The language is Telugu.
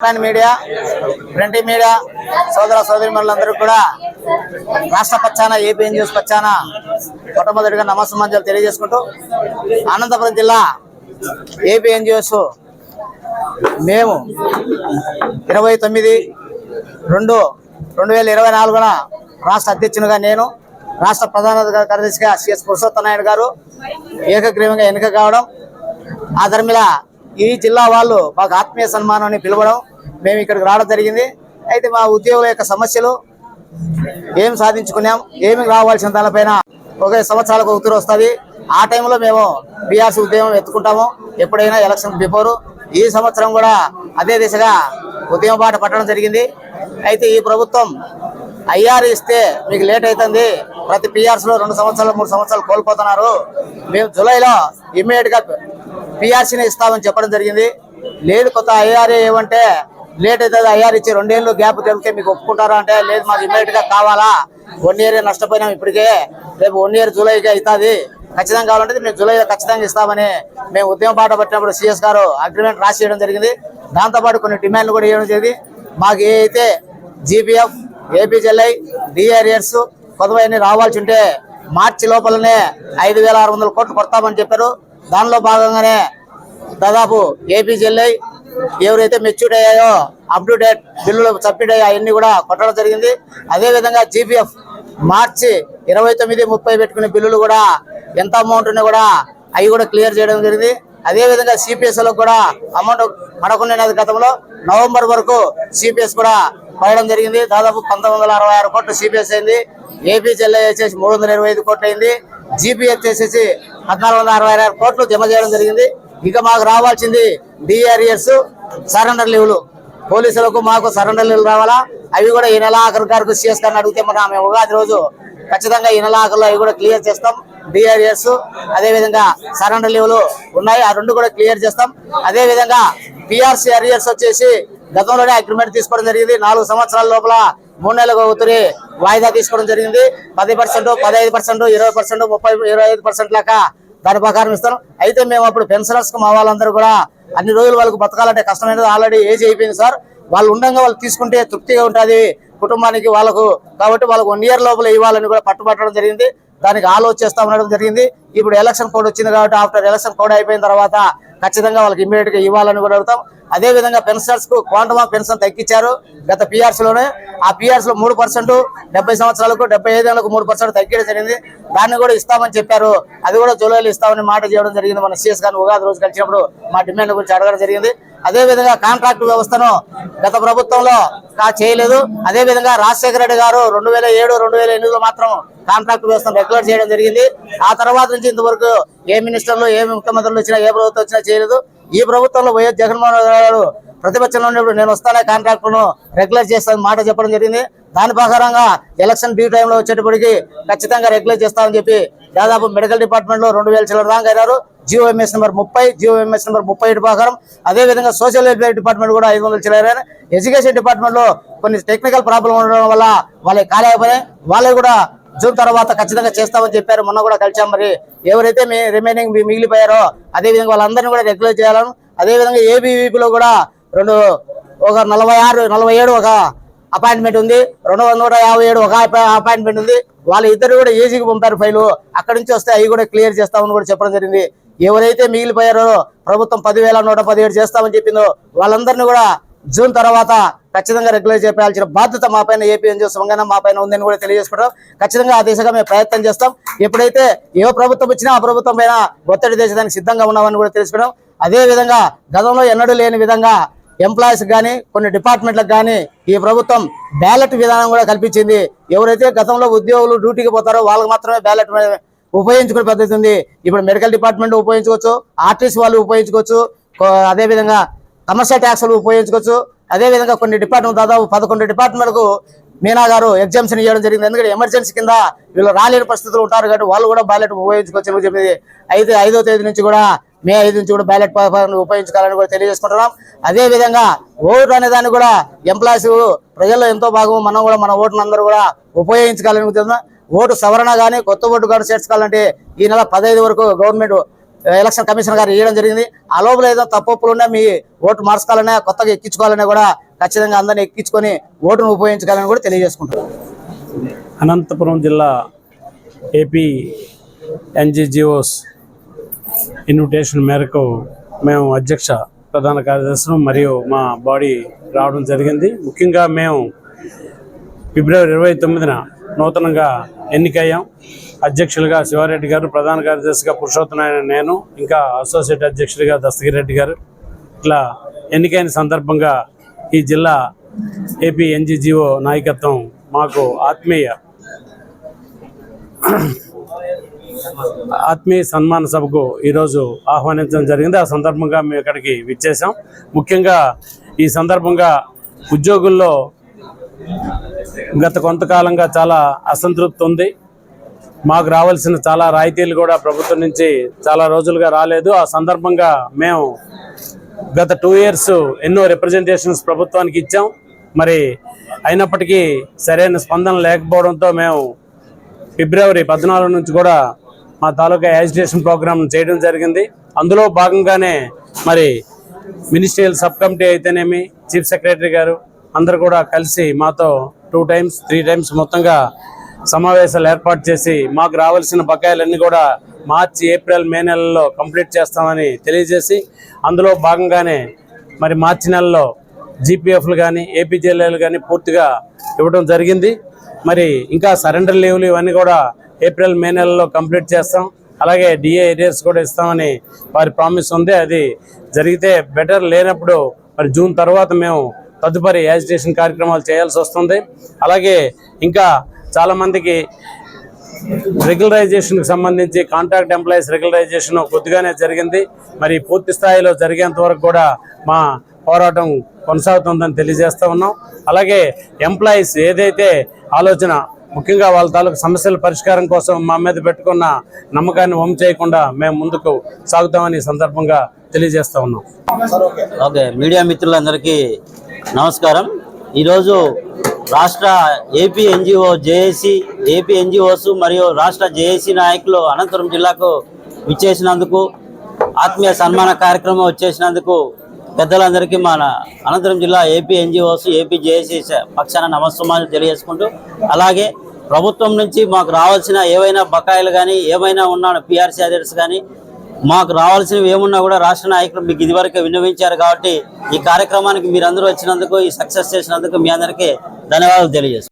మీడియా ప్రింట్ మీడియా సోదర సోదరిమణులందరూ కూడా రాష్ట్ర పచ్చాన ఏపీ న్యూస్ పచ్చాన మొట్టమొదటిగా నమస్సమాంజలు తెలియజేసుకుంటూ అనంతపురం జిల్లా ఏపీ ఎన్జిఓస్ మేము ఇరవై తొమ్మిది రెండు రెండు వేల ఇరవై నాలుగున రాష్ట్ర అధ్యక్షునిగా నేను రాష్ట్ర ప్రధాన కార్యదర్శిగా సిఎస్ పురుషోత్త నాయుడు గారు ఏకగ్రీవంగా ఎన్నిక కావడం ఆ ధర్మిలా ఈ జిల్లా వాళ్ళు మాకు ఆత్మీయ సన్మానం అని పిలవడం మేము ఇక్కడికి రావడం జరిగింది. అయితే మా ఉద్యోగుల యొక్క సమస్యలు ఏం సాధించుకున్నాం ఏమి రావాల్సిన దానిపైన ఒక సంవత్సరాలకు ఉత్తరు వస్తుంది. ఆ టైంలో మేము బీఆర్సీ ఉద్యమం ఎత్తుకుంటాము. ఎప్పుడైనా ఎలక్షన్ బిఫోరు. ఈ సంవత్సరం కూడా అదే దిశగా ఉద్యమ బాట పట్టడం జరిగింది. అయితే ఈ ప్రభుత్వం ఐఆర్ ఇస్తే మీకు లేట్ అవుతుంది ప్రతి పిఆర్సీలో రెండు సంవత్సరాలు మూడు సంవత్సరాలు కోల్పోతున్నారు. మేము జూలైలో ఇమ్మీడియట్గా పిఆర్సీని ఇస్తామని చెప్పడం జరిగింది. లేదు కొత్త ఐఆర్ఏ ఏమంటే లేట్ అవుతుంది. ఐఆర్ ఇచ్చి రెండేళ్ళు గ్యాప్ తెలిపితే మీకు ఒప్పుకుంటారా అంటే లేదు మాకు ఇమ్మీడియట్గా కావాలా? వన్ ఇయర్ నష్టపోయినాం ఇప్పటికే. రేపు వన్ ఇయర్ జూలైకి అవుతుంది. ఖచ్చితంగా కావాలంటే మేము జూలైలో ఖచ్చితంగా ఇస్తామని మేము ఉద్యమ పాట పట్టినప్పుడు సిఎస్ గారు అగ్రిమెంట్ రాసి చేయడం జరిగింది. దాంతోపాటు కొన్ని డిమాండ్లు కూడా ఇవ్వడం జరిగింది. మాకు ఏ అయితే జీపీఎఫ్ ఏపీజెల్ఐ డిఆర్ఎస్ కొత్తవన్నీ రావాల్సి ఉంటే మార్చి లోపలనే ఐదు వేల ఆరు వందల కోట్లు కొడతామని చెప్పారు. దానిలో భాగంగానే దాదాపు ఏపీ ఏపీజెల్ఐ ఎవరైతే మెచ్యూర్డ్ అయ్యాయో అప్ డేట్ బిల్లులు సబ్మిట్ అయ్యాయి అవన్నీ కూడా కొట్టడం జరిగింది. అదే విధంగా జీపీఎఫ్ మార్చి ఇరవై తొమ్మిది ముప్పై పెట్టుకునే బిల్లులు కూడా ఎంత అమౌంట్ ఉన్నా కూడా అవి కూడా క్లియర్ చేయడం జరిగింది. అదే విధంగా కూడా అమౌంట్ పడకున్నది గతంలో నవంబర్ వరకు సిపిఎస్ కూడా పడడం జరిగింది. దాదాపు పంతొమ్మిది వందల అరవై ఆరు కోట్లు సిపిఎస్ అయింది. ఏపీ జిల్లా వచ్చేసి మూడు వందల ఇరవై ఐదు కోట్లు అయింది. జీపీఎస్ చేసేసి పద్నాలుగు వందల అరవై ఆరు కోట్లు జమ చేయడం జరిగింది. ఇక మాకు రావాల్సింది డిఆర్ఎస్ సరెండర్ లీవ్లు. పోలీసులకు మాకు సరెండర్ లీవ్లు రావాలా? అవి కూడా ఈ నెల ఆఖరి గారికి సిఎస్ అడిగితే మన ఆమె ఉగాది రోజు ఖచ్చితంగా ఈ నెల ఆఖరిలో అవి కూడా క్లియర్ చేస్తాం. డిఆర్ఎస్ అదేవిధంగా సరెండర్ లీవ్లు ఉన్నాయి. ఆ రెండు కూడా క్లియర్ చేస్తాం. అదే విధంగా పిఆర్సీ అరియర్స్ వచ్చేసి గతంలోనే అగ్రిమెంట్ తీసుకోవడం జరిగింది. నాలుగు సంవత్సరాల లోపల మూడు నెలలకు ఒకరి వాయిదా తీసుకోవడం జరిగింది. పది పర్సెంట్ పదహైదు పర్సెంట్ ఇరవై పర్సెంట్ ముప్పై ఇరవై ఐదు పర్సెంట్ లెక్క దాని ప్రకారం ఇస్తాం. అయితే మేము అప్పుడు పెన్షనర్స్ మా వాళ్ళందరూ కూడా అన్ని రోజులు వాళ్ళకి బతకాలంటే కష్టమైనది. ఆల్రెడీ ఏజ్ అయిపోయింది సార్. వాళ్ళు ఉండగా వాళ్ళు తీసుకుంటే తృప్తిగా ఉంటుంది కుటుంబానికి వాళ్ళకు. కాబట్టి వాళ్ళకు వన్ ఇయర్ లోపల ఇవ్వాలని కూడా పట్టుబట్టడం జరిగింది. దానికి ఆలోచిస్తా ఉండడం జరిగింది. ఇప్పుడు ఎలక్షన్ కోడ్ వచ్చింది కాబట్టి ఆఫ్టర్ ఎలక్షన్ కోడ్ అయిపోయిన తర్వాత ఖచ్చితంగా వాళ్ళకి ఇమీడియట్గా ఇవ్వాలని కూడా అడుగుతాం. అదే విధంగా పెన్షనర్స్కు క్వాంటమ్ ఆఫ్ పెన్షన్ తగ్గించారు గత పిఆర్స్లోనే. ఆ పిఆర్స్లో మూడు పర్సెంట్ డెబ్బై సంవత్సరాలకు డెబ్బై ఐదు మూడు పర్సెంట్ తగ్గడం జరిగింది. దాన్ని కూడా ఇస్తామని చెప్పారు. అది కూడా జూలైలో ఇస్తామని మాట చేయడం జరిగింది మన సిఎస్ గారిని ఉగాది రోజు కలిసినప్పుడు మా డిమాండ్ గురించి అడగడం జరిగింది. అదే విధంగా కాంట్రాక్ట్ వ్యవస్థను గత ప్రభుత్వంలో చేయలేదు. అదే విధంగా రాజశేఖర రెడ్డి గారు రెండు వేల ఏడు రెండు వేల ఎనిమిదిలో మాత్రం కాంట్రాక్ట్ వ్యవస్థను రెగ్యులర్ చేయడం జరిగింది. ఆ తర్వాత నుంచి ఇంతవరకు ఏ మినిస్టర్లు ఏ ముఖ్యమంత్రులు వచ్చినా ఏ ప్రభుత్వం వచ్చినా చేయలేదు. ఈ ప్రభుత్వంలో వైఎస్ జగన్మోహన్ రెడ్డి గారు ప్రతిపక్షంలో ఉన్నప్పుడు నేను వస్తానే కాంట్రాక్టును రెగ్యులర్ చేస్తానని మాట చెప్పడం జరిగింది. దాని ప్రకారంగా ఎలక్షన్ డ్యూ టైంలో వచ్చేటప్పటికి ఖచ్చితంగా రెగ్యులర్ చేస్తామని చెప్పి దాదాపు మెడికల్ డిపార్ట్మెంట్లో రెండు వేల చిల్లర దాకా అయినారు. జియోఎంఎస్ నెంబర్ ముప్పై జియోఎంఎస్ నెంబర్ ముప్పై ఏడు ప్రకారం అదే విధంగా సోషల్ వెల్ఫేర్ డిపార్ట్మెంట్ కూడా ఐదు వందల చిల్లర ఎడ్యుకేషన్ డిపార్ట్మెంట్లో కొన్ని టెక్నికల్ ప్రాబ్లం ఉండడం వల్ల వాళ్ళకి కాలేకపోయినాయి వాళ్ళకి కూడా జూన్ తర్వాత ఖచ్చితంగా చేస్తామని చెప్పారు. మొన్న కూడా కలిసాం మరి. ఎవరైతే మీ రిమైనింగ్ మిగిలిపోయారో అదే విధంగా వాళ్ళందరినీ కూడా రెగ్యులర్ చేయాలని. అదే విధంగా ఏబీవీపీలో కూడా రెండు ఒక నలభై ఆరు నలభై ఏడు ఒక అపాయింట్మెంట్ ఉంది. రెండు వందల యాభై ఏడు ఒక అపాయింట్మెంట్ ఉంది. వాళ్ళు ఇద్దరు కూడా ఏజీకి పంపారు ఫైలు. అక్కడి నుంచి వస్తే అవి కూడా క్లియర్ చేస్తామని కూడా చెప్పడం జరిగింది. ఎవరైతే మిగిలిపోయారో ప్రభుత్వం పదివేల నూట పదిహేడు చేస్తామని చెప్పిందో వాళ్ళందరినీ కూడా జూన్ తర్వాత ఖచ్చితంగా రెగ్యులర్ చేయాల్సిన బాధ్యత మా పైన ఏపీ ఎన్జిఓ మా పైన ఉందని కూడా తెలియజేసుకుంటాం. ఖచ్చితంగా ఆ దిశగా మేము ప్రయత్నం చేస్తాం. ఎప్పుడైతే ఏ ప్రభుత్వం వచ్చినా ఆ ప్రభుత్వం పైన ఒత్తిడి చేసేదానికి సిద్ధంగా ఉన్నామని కూడా తెలుసుకున్నాం అదే విధంగా గతంలో ఎన్నడూ లేని విధంగా ఎంప్లాయీస్ కానీ కొన్ని డిపార్ట్మెంట్లకు కానీ ఈ ప్రభుత్వం బ్యాలెట్ విధానం కూడా కల్పించింది. ఎవరైతే గతంలో ఉద్యోగులు డ్యూటీకి పోతారో వాళ్ళకి మాత్రమే బ్యాలెట్ ఉపయోగించుకునే పద్ధతి ఉంది. ఇప్పుడు మెడికల్ డిపార్ట్మెంట్ ఉపయోగించుకోవచ్చు ఆర్టీసీ వాళ్ళు ఉపయోగించుకోవచ్చు అదేవిధంగా అదే విధంగా కమర్షియల్ ట్యాక్స్లు ఉపయోగించుకోవచ్చు. అదే విధంగా కొన్ని డిపార్ట్మెంట్ దాదాపు పదకొండు డిపార్ట్మెంట్కు మీనా గారు ఎగ్జామ్షన్ ఇవ్వడం జరిగింది. ఎందుకంటే ఎమర్జెన్సీ కింద వీళ్ళు రాలేని పరిస్థితులు ఉంటారు కాబట్టి వాళ్ళు కూడా బ్యాలెట్ ఉపయోగించుకోవచ్చు అని చెప్పింది. అయితే ఐదో తేదీ నుంచి కూడా మే ఐదు నుంచి కూడా బ్యాలెట్ పేపర్ను ఉపయోగించుకోవాలని కూడా తెలియజేసుకుంటున్నాం. అదేవిధంగా ఓటు అనే దాన్ని కూడా ఎంప్లాయీస్ ప్రజల్లో ఎంతో భాగం మనం కూడా మన ఓటును అందరూ కూడా ఉపయోగించుకోవాలని కోరుతున్నాం. ఓటు సవరణ కానీ కొత్త ఓటు కానీ చేర్చుకోవాలంటే ఈ నెల పదహైదు వరకు గవర్నమెంట్ ఎలక్షన్ కమిషన్ గారు ఇవ్వడం జరిగింది. ఆ లోపల ఏదో తప్పులు ఉన్నా మీ ఓటు మార్చుకోవాలన్నా కొత్తగా ఎక్కించుకోవాలన్నా కూడా ఖచ్చితంగా అందరిని ఎక్కించుకొని ఓటును ఉపయోగించుకోవాలని కూడా తెలియజేసుకుంటారు అనంతపురం జిల్లా ఏపీ ఎన్జిజిఓస్ ఇన్విటేషన్ మేరకు మేము అధ్యక్ష ప్రధాన కార్యదర్శులు మరియు మా బాడీ రావడం జరిగింది. ముఖ్యంగా మేము ఫిబ్రవరి ఇరవై తొమ్మిదిన నూతనంగా ఎన్నికయ్యాం. అధ్యక్షులుగా శివారెడ్డి గారు ప్రధాన కార్యదర్శిగా పురుషోత్తనారాయణ నేను ఇంకా అసోసియేట్ అధ్యక్షుడిగా దస్తగిరెడ్డి గారు. ఇట్లా ఎన్నికైన సందర్భంగా ఈ జిల్లా ఏపీ ఎన్జిజిఓ నాయకత్వం మాకు ఆత్మీయ ఆత్మీయ సన్మాన సభకు ఈరోజు ఆహ్వానించడం జరిగింది. ఆ సందర్భంగా మేము ఇక్కడికి విచ్చేసాం ముఖ్యంగా ఈ సందర్భంగా ఉద్యోగుల్లో గత కొంతకాలంగా చాలా అసంతృప్తి ఉంది. మాకు రావాల్సిన చాలా రాయితీలు కూడా ప్రభుత్వం నుంచి చాలా రోజులుగా రాలేదు. ఆ సందర్భంగా మేము గత టూ ఇయర్స్ ఎన్నో రిప్రజెంటేషన్స్ ప్రభుత్వానికి ఇచ్చాం. మరి అయినప్పటికీ సరైన స్పందన లేకపోవడంతో మేము ఫిబ్రవరి పద్నాలుగు నుంచి కూడా మా తాలూకా యాజిటేషన్ ప్రోగ్రామ్ చేయడం జరిగింది. అందులో భాగంగానే మరి మినిస్ట్రియల్ సబ్ కమిటీ అయితేనేమి చీఫ్ సెక్రటరీ గారు అందరు కూడా కలిసి మాతో టూ టైమ్స్ త్రీ టైమ్స్ మొత్తంగా సమావేశాలు ఏర్పాటు చేసి మాకు రావాల్సిన బకాయిలన్నీ కూడా మార్చి ఏప్రిల్ మే నెలల్లో కంప్లీట్ చేస్తామని తెలియజేసి అందులో భాగంగానే మరి మార్చి నెలలో జీపీఎఫ్లు కానీ ఏపీజేఎల్ఏలు కానీ పూర్తిగా ఇవ్వడం జరిగింది. మరి ఇంకా సరెండర్ లీవ్లు ఇవన్నీ కూడా ఏప్రిల్ మే నెలలో కంప్లీట్ చేస్తాం. అలాగే డిఏ ఏరియాస్ కూడా ఇస్తామని వారి ప్రామిస్ ఉంది. అది జరిగితే బెటర్ లేనప్పుడు మరి జూన్ తర్వాత మేము తదుపరి యాజిటేషన్ కార్యక్రమాలు చేయాల్సి వస్తుంది. అలాగే ఇంకా చాలామందికి రెగ్యులరైజేషన్కి సంబంధించి కాంట్రాక్ట్ ఎంప్లాయీస్ రెగ్యులరైజేషన్ కొద్దిగానే జరిగింది. మరి పూర్తి స్థాయిలో జరిగేంత వరకు కూడా మా పోరాటం కొనసాగుతుందని తెలియజేస్తూ ఉన్నాం. అలాగే ఎంప్లాయీస్ ఏదైతే ఆలోచన ముఖ్యంగా వాళ్ళ తాలూకు సమస్యల పరిష్కారం కోసం మా మీద పెట్టుకున్న నమ్మకాన్ని వమ్ చేయకుండా మేము ముందుకు సాగుతామని సందర్భంగా తెలియజేస్తా ఉన్నాం. ఓకే. మీడియా మిత్రులందరికీ నమస్కారం. ఈరోజు రాష్ట్ర AP NGO JAC AP NGOs మరియు రాష్ట్ర జేఏసీ నాయకులు అనంతపురం జిల్లాకు విచ్చేసినందుకు ఆత్మీయ సన్మాన కార్యక్రమం వచ్చేసినందుకు పెద్దలందరికీ మన అనంతపురం జిల్లా ఏపీ ఎన్జిఓస్ ఏపీ జేఏసీ పక్షాన నమస్సుమాలు తెలియజేసుకుంటూ అలాగే ప్రభుత్వం నుంచి మాకు రావాల్సిన ఏవైనా బకాయిలు కానీ ఏమైనా ఉన్న పిఆర్సీ అదర్స్ కానీ మాకు రావాల్సినవి ఏమున్నా కూడా రాష్ట్ర నాయకులు మీకు ఇదివరకు విన్నవించారు కాబట్టి ఈ కార్యక్రమానికి మీరందరూ వచ్చినందుకు ఈ సక్సెస్ చేసినందుకు మీ అందరికీ ధన్యవాదాలు తెలియజేస్తాను